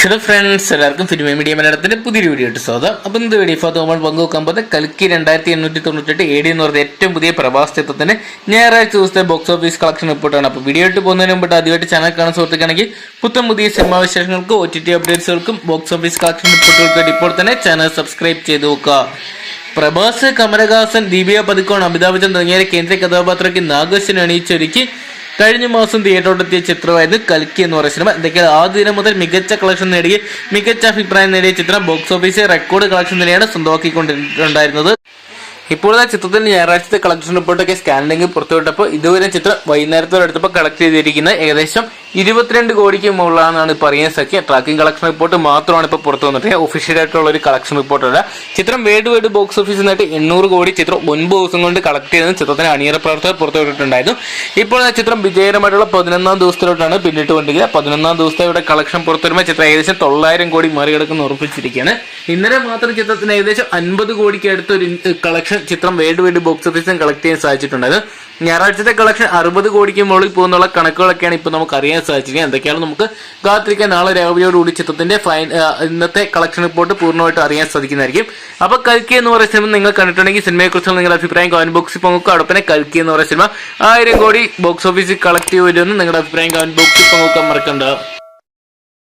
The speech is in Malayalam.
ഹലോ ഫ്രണ്ട്സ് എല്ലാവർക്കും ഫിലിമ മീഡിയ മലയാളത്തിന്റെ പുതിയൊരു വീഡിയോ ആയിട്ട് സ്വാഗതം അപ്പം ഇന്ന് വീഡിയോ ഇപ്പോൾ നമ്മൾ പങ്കുവെക്കാൻ പോകുന്നത് കൽക്കി രണ്ടായിരത്തി എണ്ണൂറ്റി തൊണ്ണൂറ്റെട്ട് എ ഡി എന്ന് പറയുന്ന ഏറ്റവും പുതിയ പ്രവാസ ചിത്രത്തിന്റെ ഞായറാഴ്ച ദിവസത്തെ ബോക്സ് ഓഫീസ് കളക്ഷൻ റിപ്പോർട്ടാണ് അപ്പോൾ വീഡിയോ ഇട്ട് പോകുന്നതിന് മുമ്പ് ആദ്യമായിട്ട് ചാനൽ കാണാൻ സുഹൃത്തുക്കാണെങ്കിൽ പുത്തൻ പുതിയ സിനിമാ വിശേഷങ്ങൾക്കും ഒ ടി ടി അപ്ഡേറ്റ്സുകൾക്കും ബോക്സ് ഓഫീസ് കളക്ഷൻ റിപ്പോർട്ടുകൾക്കും ഇപ്പോൾ തന്നെ ചാനൽ സബ്സ്ക്രൈബ് ചെയ്ത് നോക്കുക. പ്രഭാസ് കമലഹാസൻ ദീപിക പതുക്കോൺ അമിതാഭ് ബച്ചൻ തുടങ്ങിയ കേന്ദ്ര കഥാപാത്രയ്ക്ക് നാഗശ്വൻ അണിയിച്ചൊരുക്കി. കഴിഞ്ഞ മാസം തിയേറ്ററിലെത്തിയ ചിത്രമായിരുന്നു കൽക്കി എന്ന് പറയുന്ന സിനിമ. എന്തൊക്കെയാണ് ആ ദിനം മുതൽ മികച്ച കളക്ഷൻ നേടിയ മികച്ച അഭിപ്രായം നേടിയ ചിത്രം ബോക്സ് ഓഫീസിൽ റെക്കോർഡ് കളക്ഷൻ നിലയാണ് സ്വന്തമാക്കിക്കൊണ്ടിട്ടുണ്ടായിരുന്നത് ഇപ്പോഴത്തെ ചിത്രത്തിൽ ഞായറാഴ്ചത്തെ കളക്ഷൻ റിപ്പോർട്ടൊക്കെ സ്കാനിംഗ് പുറത്തുവിട്ടപ്പോൾ ഇതുവരെ ചിത്രം വൈകുന്നേരത്തോടെ എടുത്തപ്പോൾ കളക്ട് ചെയ്തിരിക്കുന്നത് ഏകദേശം ഇരുപത്തിരണ്ട് കോടിക്ക് മുകളിലാണെന്നാണ് ഇപ്പോൾ അറിയാൻ സാധിക്കുക ട്രാക്കിംഗ് കളക്ഷൻ റിപ്പോർട്ട് മാത്രമാണ് ഇപ്പോൾ പുറത്തു വന്നിട്ട് ഒഫീഷ്യൽ ആയിട്ടുള്ള ഒരു കളക്ഷൻ റിപ്പോർട്ടല്ല ചിത്രം വേർഡ് വൈഡ് ബോക്സ് ഓഫീസിൽ നിന്നായിട്ട് എണ്ണൂറ് കോടി ചിത്രം ഒൻപത് ദിവസം കൊണ്ട് കളക്ട് ചെയ്തെന്ന് ചിത്രത്തിന് അണിയറ പ്രവർത്തകർ പുറത്തുവിട്ടിട്ടുണ്ടായിരുന്നു ഇപ്പോൾ ചിത്രം വിജയകരമായിട്ടുള്ള പതിനൊന്നാം ദിവസത്തിലോട്ടാണ് പിന്നിട്ട് കൊണ്ടിരിക്കുക പതിനൊന്നാം ദിവസത്തെ ഇവിടെ കളക്ഷൻ പുറത്തുവരുമ്പോൾ ചിത്രം ഏകദേശം തൊള്ളായിരം കോടി മറികടക്കുന്ന ഉറപ്പിച്ചിരിക്കുകയാണ്. ഇന്നലെ മാത്രം ചിത്രത്തിന് ഏകദേശം അൻപത് കോടിക്ക് അടുത്ത ഒരു കളക്ഷൻ ചിത്രം വേൾഡ് വൈഡ് ബോക്സ് ഓഫീസിൽ കളക്ട് ചെയ്യാൻ സാധിച്ചിട്ടുണ്ടായത് ഞായറാഴ്ചത്തെ കളക്ഷൻ അറുപത് കോടിക്ക് മുകളിൽ പോകുന്നുള്ള കണക്കുകളൊക്കെയാണ് ഇപ്പോൾ നമുക്ക് അറിയാൻ സാധിച്ചിരിക്കുന്നത്. എന്തൊക്കെയാണ് നമുക്ക് കാത്തിരിക്കാൻ നാളെ രാവിലെയോടുകൂടി ചിത്രത്തിന്റെ ഫൈൻ ഇന്നത്തെ കളക്ഷൻ റിപ്പോർട്ട് പൂർണമായിട്ട് അറിയാൻ സാധിക്കുന്നതായിരിക്കും. അപ്പോൾ കൽക്കി എന്ന് പറയുന്ന സിനിമ നിങ്ങൾ കണ്ടിട്ടുണ്ടെങ്കിൽ സിനിമയെക്കുറിച്ചുള്ള നിങ്ങളുടെ അഭിപ്രായം കമന്റ് ബോക്സിൽ പങ്കുവെക്കുക. അടുപ്പനെ കൽക്കി എന്ന് പറയുന്ന സിനിമ ആയിരം കോടി ബോക്സ് ഓഫീസിൽ കളക്ട് ചെയ്യുമെന്ന് നിങ്ങളുടെ അഭിപ്രായം കമന്റ് ബോക്സിൽ പങ്കുവെക്കാൻ മറക്കണ്ട.